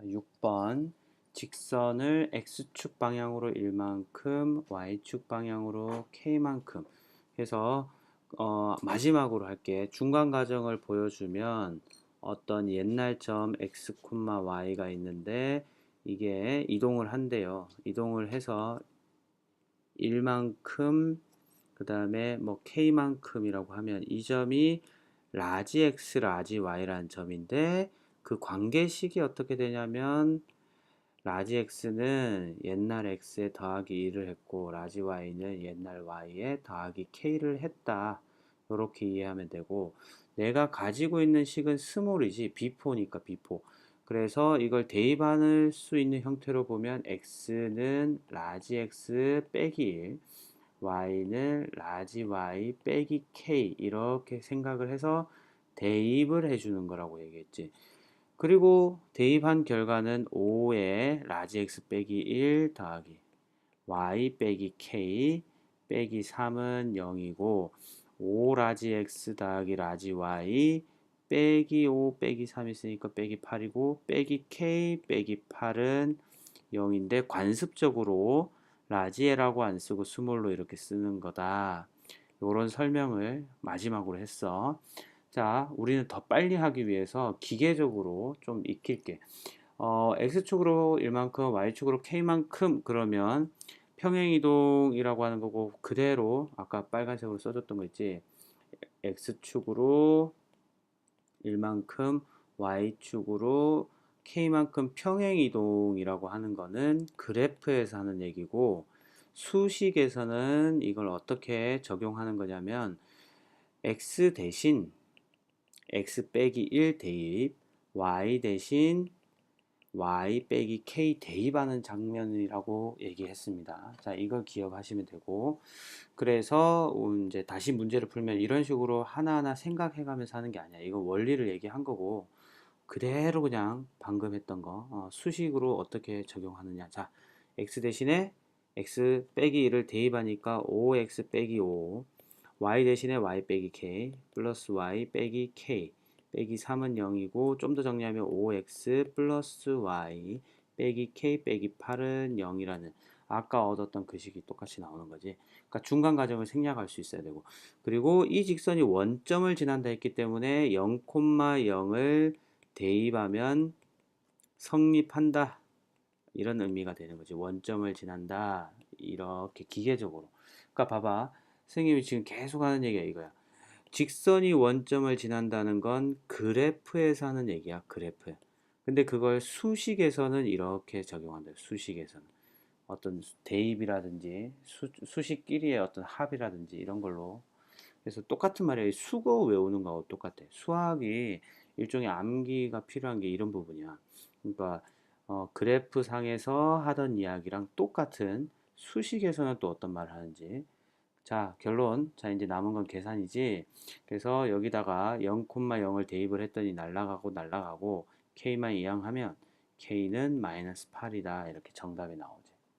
자, 6번 직선을 x축 방향으로 1만큼 y축 방향으로 k만큼 해서 어, 마지막으로 할게 중간 과정을 보여주면 어떤 옛날 점 x, y가 있는데 이게 이동을 한대요. 이동을 해서 1만큼 그 다음에 뭐 k만큼이라고 하면 이 점이 라지 x, 라지 y라는 점인데 그 관계식이 어떻게 되냐면 라지 x는 옛날 x에 더하기 1을 했고 라지 y는 옛날 y에 더하기 k를 했다. 이렇게 이해하면 되고 내가 가지고 있는 식은 스몰이지 비포니까 비포. 그래서 이걸 대입할 수 있는 형태로 보면 x는 라지 x 빼기 1, y는 라지 y 빼기 k 이렇게 생각을 해서 대입을 해주는 거라고 얘기했지. 그리고 대입한 결과는 5에 라지 x 빼기 1 더하기 y 빼기 k 빼기 3은 0이고 5 라지 x 더하기 라지 y 빼기 5 빼기 3 있으니까 빼기 8이고 빼기 k 빼기 8은 0인데 관습적으로 라지에라고 안 쓰고 스몰로 이렇게 쓰는 거다. 이런 설명을 마지막으로 했어. 자, 우리는 더 빨리 하기 위해서 기계적으로 좀 익힐게. 어, X축으로 1만큼, Y축으로 K만큼 그러면 평행이동이라고 하는 거고 그대로 아까 빨간색으로 써줬던 거 있지. X축으로 1만큼, Y축으로 K만큼 평행이동이라고 하는 거는 그래프에서 하는 얘기고 수식에서는 이걸 어떻게 적용하는 거냐면 X 대신 x 빼기 1 대입, y 대신 y 빼기 k 대입하는 장면이라고 얘기했습니다. 자, 이걸 기억하시면 되고, 그래서 이제 다시 문제를 풀면 이런 식으로 하나하나 생각해 가면서 하는 게 아니야. 이거 원리를 얘기한 거고, 그대로 그냥 방금 했던 거, 어, 수식으로 어떻게 적용하느냐. 자, x 대신에 x 빼기 1을 대입하니까 5x 빼기 5, y 대신에 y 빼기 k 플러스 y 빼기 k 빼기 3은 0이고 좀 더 정리하면 5x 플러스 y 빼기 k 빼기 8은 0이라는 아까 얻었던 그 식이 똑같이 나오는 거지. 그러니까 중간 과정을 생략할 수 있어야 되고 그리고 이 직선이 원점을 지난다 했기 때문에 0,0을 대입하면 성립한다 이런 의미가 되는 거지. 원점을 지난다 이렇게 기계적으로. 그러니까 봐봐. 선생님이 지금 계속 하는 얘기가 이거야. 직선이 원점을 지난다는 건 그래프에서 하는 얘기야. 그래프. 근데 그걸 수식에서는 이렇게 적용한다. 수식에서는. 어떤 대입이라든지 수, 수식끼리의 어떤 합이라든지 이런 걸로 그래서 똑같은 말이야. 수거 외우는 거하고 똑같아. 수학이 일종의 암기가 필요한 게 이런 부분이야. 그러니까 어, 그래프 상에서 하던 이야기랑 똑같은 수식에서는 또 어떤 말을 하는지 자, 결론. 자, 이제 남은 건 계산이지. 그래서 여기다가 0,0을 대입을 했더니 날라가고 날라가고 K만 이항하면 K는 마이너스 8이다. 이렇게 정답이 나오죠.